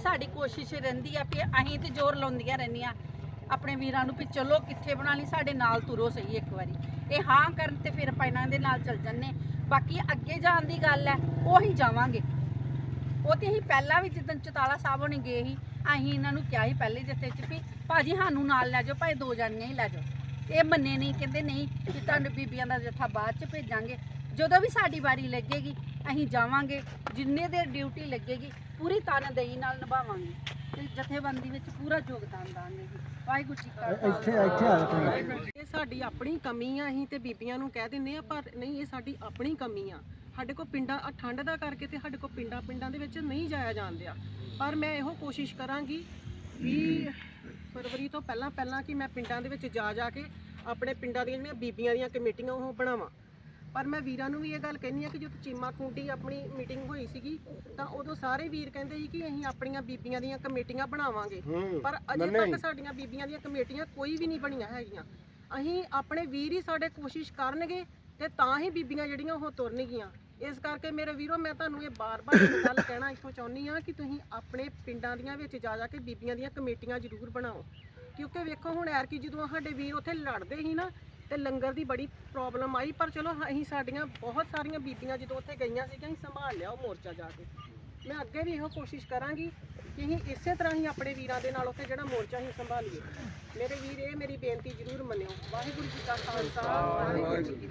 ਸਾਡੀ ਕੋਸ਼ਿਸ਼ ਰਹਿੰਦੀ ਆ ਕਿ ਅਸੀਂ ਤੇ ਜ਼ੋਰ ਲਾਉਂਦੀਆਂ ਰਹਿੰਦੀਆਂ ਆਪਣੇ ਵੀਰਾਂ ਨੂੰ ਵੀ ਚਲੋ ਕਿੱਥੇ ਬਣਾ ਲਈ, ਸਾਡੇ ਨਾਲ ਤੁਰੋ ਸਹੀ ਇੱਕ ਵਾਰੀ। ਇਹ ਹਾਂ ਕਰਨ ਤੇ ਫਿਰ ਆਪਾਂ ਇਹਨਾਂ ਦੇ ਨਾਲ ਚੱਲ ਜੰਨੇ ਬਾਕੀ ਅੱਗੇ ਜਾਣ ਦੀ ਗੱਲ ਹੈ, ਉਹੀ ਜਾਵਾਂਗੇ। ਉਹ ਤੇ ਅਸੀਂ ਪਹਿਲਾਂ ਵੀ ਜਿੱਦਣ ਚਤਾਲਾ ਸਾਹਿਬ ਹੋਣੀ ਗਏ ਸੀ, ਅਸੀਂ ਇਹਨਾਂ ਨੂੰ ਕਿਹਾ ਸੀ ਪਹਿਲੇ ਜਿੱਥੇ ਚ ਵੀ ਭਾਜੀ ਸਾਨੂੰ ਨਾਲ ਲੈ ਜਾਓ, ਭਾਵੇਂ ਦੋ ਜਾਣੀਆਂ ਹੀ ਲੈ ਜਾਓ। ਇਹ ਮੰਨੇ ਨਹੀਂ, ਕਹਿੰਦੇ ਨਹੀਂ ਵੀ ਤੁਹਾਨੂੰ ਬੀਬੀਆਂ ਦਾ ਜੱਥਾ ਬਾਅਦ ਚ ਭੇਜਾਂਗੇ। ਜਦੋਂ ਵੀ ਸਾਡੀ ਵਾਰੀ ਲੱਗੇਗੀ ਅਸੀਂ ਜਾਵਾਂਗੇ ਜਿੰਨੇ ਦੇਰ ਡਿਊਟੀ ਲੱਗੇਗੀ ਪੂਰੀ ਤਨਦੇਹੀ ਨਾਲ ਨਿਭਾਵਾਂਗੇ ਤੇ ਜਥੇਬੰਦੀ ਵਿੱਚ ਪੂਰਾ ਯੋਗਦਾਨ ਦਾਂਗੇ ਜੀ। ਵਾਹਿਗੁਰੂ ਜੀ ਕਾ ਇੱਥੇ ਇੱਥੇ ਆ ਜਾਓ। ਇਹ ਸਾਡੀ ਆਪਣੀ ਕਮੀ ਆ ਅਸੀਂ ਤੇ ਬੀਬੀਆਂ ਨੂੰ ਕਹਿ ਦਿੰਦੇ ਆ ਪਰ ਨਹੀਂ ਇਹ ਸਾਡੀ ਆਪਣੀ ਕਮੀ ਆ। ਸਾਡੇ ਕੋਲ ਪਿੰਡਾਂ ਆਹ ਠੰਡ ਦਾ ਕਰਕੇ ਤੇ ਸਾਡੇ ਕੋਲ ਪਿੰਡਾਂ ਪਿੰਡਾਂ ਦੇ ਵਿੱਚ ਨਹੀਂ ਜਾਇਆ ਜਾਂਦਿਆ ਪਰ ਮੈਂ ਇਹੋ ਕੋਸ਼ਿਸ਼ ਕਰਾਂਗੀ ਵੀ ਫਰਵਰੀ ਤੋਂ ਪਹਿਲਾਂ ਪਹਿਲਾਂ ਕਿ ਮੈਂ ਪਿੰਡਾਂ ਦੇ ਵਿੱਚ ਜਾ ਜਾ ਕੇ ਆਪਣੇ ਪਿੰਡਾਂ ਦੀਆਂ ਜਿਹੜੀਆਂ ਬੀਬੀਆਂ ਦੀਆਂ ਕਮੇਟੀਆਂ ਉਹ ਬਣਾਵਾਂ। ਪਰ ਮੈਂ ਵੀਰਾਂ ਨੂੰ ਵੀ ਇਹ ਗੱਲ ਕਹਿੰਦੀ ਆ ਕਿ ਜਦੋਂ ਚੀਮਾ ਕੁੰਡੀ ਆਪਣੀ ਮੀਟਿੰਗ ਹੋਈ ਸੀਗੀ ਤਾਂ ਉਦੋਂ ਸਾਰੇ ਵੀਰ ਕਹਿੰਦੇ ਸੀ ਕਿ ਅਸੀਂ ਆਪਣੀਆਂ ਬੀਬੀਆਂ ਦੀਆਂ ਕਮੇਟੀਆਂ ਬਣਾਵਾਂਗੇ। ਪਰ ਅਜੇ ਤੱਕ ਸਾਡੀਆਂ ਬੀਬੀਆਂ ਦੀਆਂ ਕਮੇਟੀਆਂ ਕੋਈ ਵੀ ਨਹੀਂ ਬਣੀਆਂ ਹੈਗੀਆਂ। ਅਸੀਂ ਆਪਣੇ ਵੀਰ ਹੀ ਸਾਡੇ ਕੋਸ਼ਿਸ਼ ਕਰਨਗੇ ਤੇ ਤਾਂ ਹੀ ਬੀਬੀਆਂ ਜਿਹੜੀਆਂ ਉਹ ਤੁਰਨਗੀਆਂ। ਇਸ ਕਰਕੇ ਮੇਰੇ ਵੀਰੋ ਮੈਂ ਤੁਹਾਨੂੰ ਇਹ ਬਾਰ-ਬਾਰ ਇੱਕ ਗੱਲ ਕਹਿਣਾ ਇੱਥੋਂ ਚਾਹੁੰਦੀ ਆ ਕਿ ਤੁਸੀਂ ਆਪਣੇ ਪਿੰਡਾਂ ਦੀਆਂ ਵਿੱਚ ਜਾ ਜਾ ਕੇ ਬੀਬੀਆਂ ਦੀਆਂ ਕਮੇਟੀਆਂ ਜ਼ਰੂਰ ਬਣਾਓ। ਕਿਉਂਕਿ ਵੇਖੋ ਹੁਣ ਐਰਕੀ ਜਦੋਂ ਸਾਡੇ ਵੀਰ ਉੱਥੇ ਲੜਦੇ ਸੀ ਨਾ ਤੇ ਲੰਗਰ ਦੀ ਬੜੀ ਪ੍ਰੋਬਲਮ ਆਈ, ਪਰ ਚਲੋ ਅਸੀਂ ਸਾਡੀਆਂ ਬਹੁਤ ਸਾਰੀਆਂ ਬੀਬੀਆਂ ਜਦੋਂ ਉੱਥੇ ਗਈਆਂ ਸੀਗੀਆਂ, ਅਸੀਂ ਸੰਭਾਲ ਲਿਆ ਉਹ ਮੋਰਚਾ ਜਾ ਕੇ। ਮੈਂ ਅੱਗੇ ਵੀ ਇਹੋ ਕੋਸ਼ਿਸ਼ ਕਰਾਂਗੀ ਕਿ ਅਸੀਂ ਇਸੇ ਤਰ੍ਹਾਂ ਹੀ ਆਪਣੇ ਵੀਰਾਂ ਦੇ ਨਾਲ ਉੱਥੇ ਜਿਹੜਾ ਮੋਰਚਾ ਅਸੀਂ ਸੰਭਾਲੀਏ। ਮੇਰੇ ਵੀਰ ਇਹ ਮੇਰੀ ਬੇਨਤੀ ਜ਼ਰੂਰ ਮੰਨਿਓ। ਵਾਹਿਗੁਰੂ ਜੀ ਕਾ ਖਾਲਸਾ, ਵਾਹਿਗੁਰੂ ਜੀ